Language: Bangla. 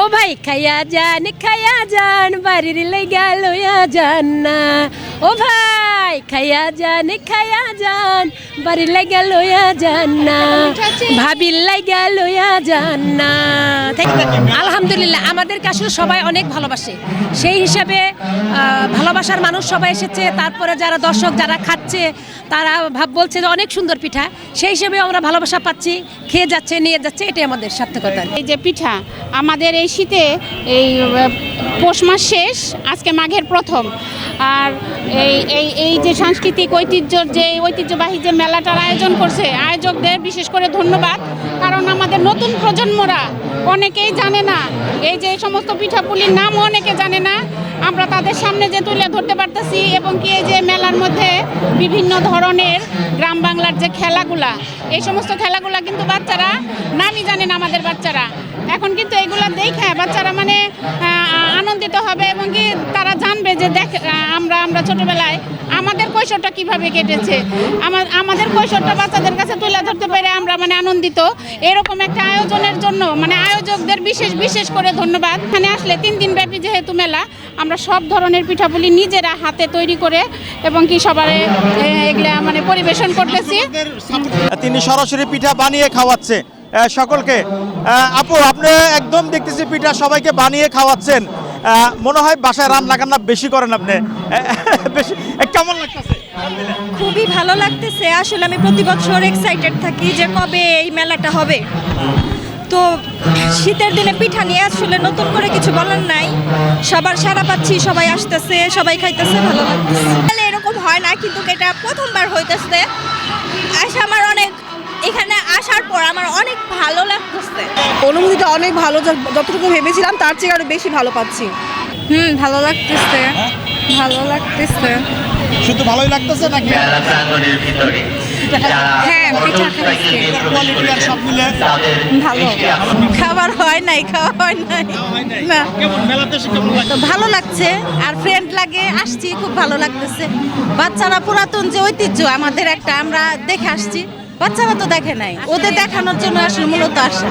ও ভাই খাইয়া যান খাইয়া যান বাড়ির লেগা লইয়া যান না। ও ভাই খাইয়া যান খাইয়া বাড়ির লেগা লইয়া যান না। ভাবির লেগা লইয়া যান না। আলহামদুলিল্লাহ, আমাদের কাছে সবাই অনেক ভালোবাসে। সেই হিসাবে ভালোবাসার মানুষ সবাই এসেছে, তারপরে যারা দর্শক, যারা খাচ্ছে, তারা ভাব বলছে যে অনেক সুন্দর পিঠা। সেই হিসেবে আমরা ভালোবাসা পাচ্ছি, খেয়ে যাচ্ছে, নিয়ে যাচ্ছে, এটাই আমাদের সার্থকতা। এই যে পিঠা, আমাদের এই শীতে এই পৌষ মাস শেষ, আজকে মাঘের প্রথম। আর এই এই এই যে সাংস্কৃতিক ঐতিহ্যর যে ঐতিহ্যবাহী যে মেলাটার আয়োজন করছে, আয়োজকদের বিশেষ করে ধন্যবাদ, কারণ আমাদের নতুন প্রজন্মরা অনেকেই জানে না, এই যে সমস্ত পিঠাপুলির নামও অনেকে জানে না, আমরা তাদের সামনে যে তুলে ধরতে পারতেছি এবং কি এই যে মেলার মধ্যে বিভিন্ন ধরনের গ্রাম বাংলার যে খেলাগুলা, এই সমস্ত খেলাগুলা কিন্তু বাচ্চারা নামই জানে না আমাদের বাচ্চারা। এখন কিন্তু এগুলা দেখে বাচ্চারা মানে আনন্দিত হবে এবং কি তারা জানবে যে দেখ, আমরা আমরা ছোটবেলায় আমাদের কৈশোরটা কীভাবে কেটেছে? আমার আমাদের কৈশোরটা বাচ্চাদের কাছে তুলে ধরতে পেরে আমরা মানে আনন্দিত। এরকম একটা আয়োজনের জন্য মানে আয়োজকদের বিশেষ বিশেষ করে ধন্যবাদ। এখানে আসলে তিন দিন ব্যাপী যেহেতু মেলা, আমরা সব ধরনের পিঠাপুলি নিজেরা হাতে তৈরি করে এবং কি সবার এগুলা মানে পরিবেশন করতেছি। তিনি সরাসরি পিঠা বানিয়ে খাওয়াচ্ছে। সকলকে আপু, আপনি একদম দেখতেছি পিঠা সবাইকে বানিয়ে খাওয়াচ্ছেন। মনে হয় বাসায় রান্না কান্না বেশি করেন আপনি। কেমন লাগতেছে? খুবই ভালো লাগতেছে। আসলে আমি প্রতি বছর এক্সাইটেড থাকি যে কবে এই মেলাটা হবে। তো শীতের দিনে পিঠা নিয়ে আসলে নতুন করে কিছু বলার নাই। সবার সারা পাচ্ছি, সবাই আসতেছে, সবাই খাইতেছে, ভালো লাগতেছে। এরকম হয় না, কিন্তু এটা প্রথমবার হইতেছে। আসার পর আমার অনেক ভালো লাগতেছে। অনুভূতিটা অনেক ভালো যতটুকু ভেবেছিলাম তার চেয়ে আরও বেশি ভালো পাচ্ছি। হুম ভালো লাগতেছে। ভালো লাগতেছে। শুধু ভালোই লাগতেছে নাকি? হ্যাঁ পিঠা খাইছি। ভালো। খাবার হয় নাই খাওয়া হয় নাই। না। ভালো লাগছে আর ফ্রেন্ড লাগে আসছি খুব ভালো লাগতেছে। বাচ্চারা পুরাতন যে ঐতিহ্য আমাদের একটা আমরা দেখে আসছি। বাচ্চারা তো দেখে নাই। ওদের দেখানোর জন্য আসলে মূলত আসা।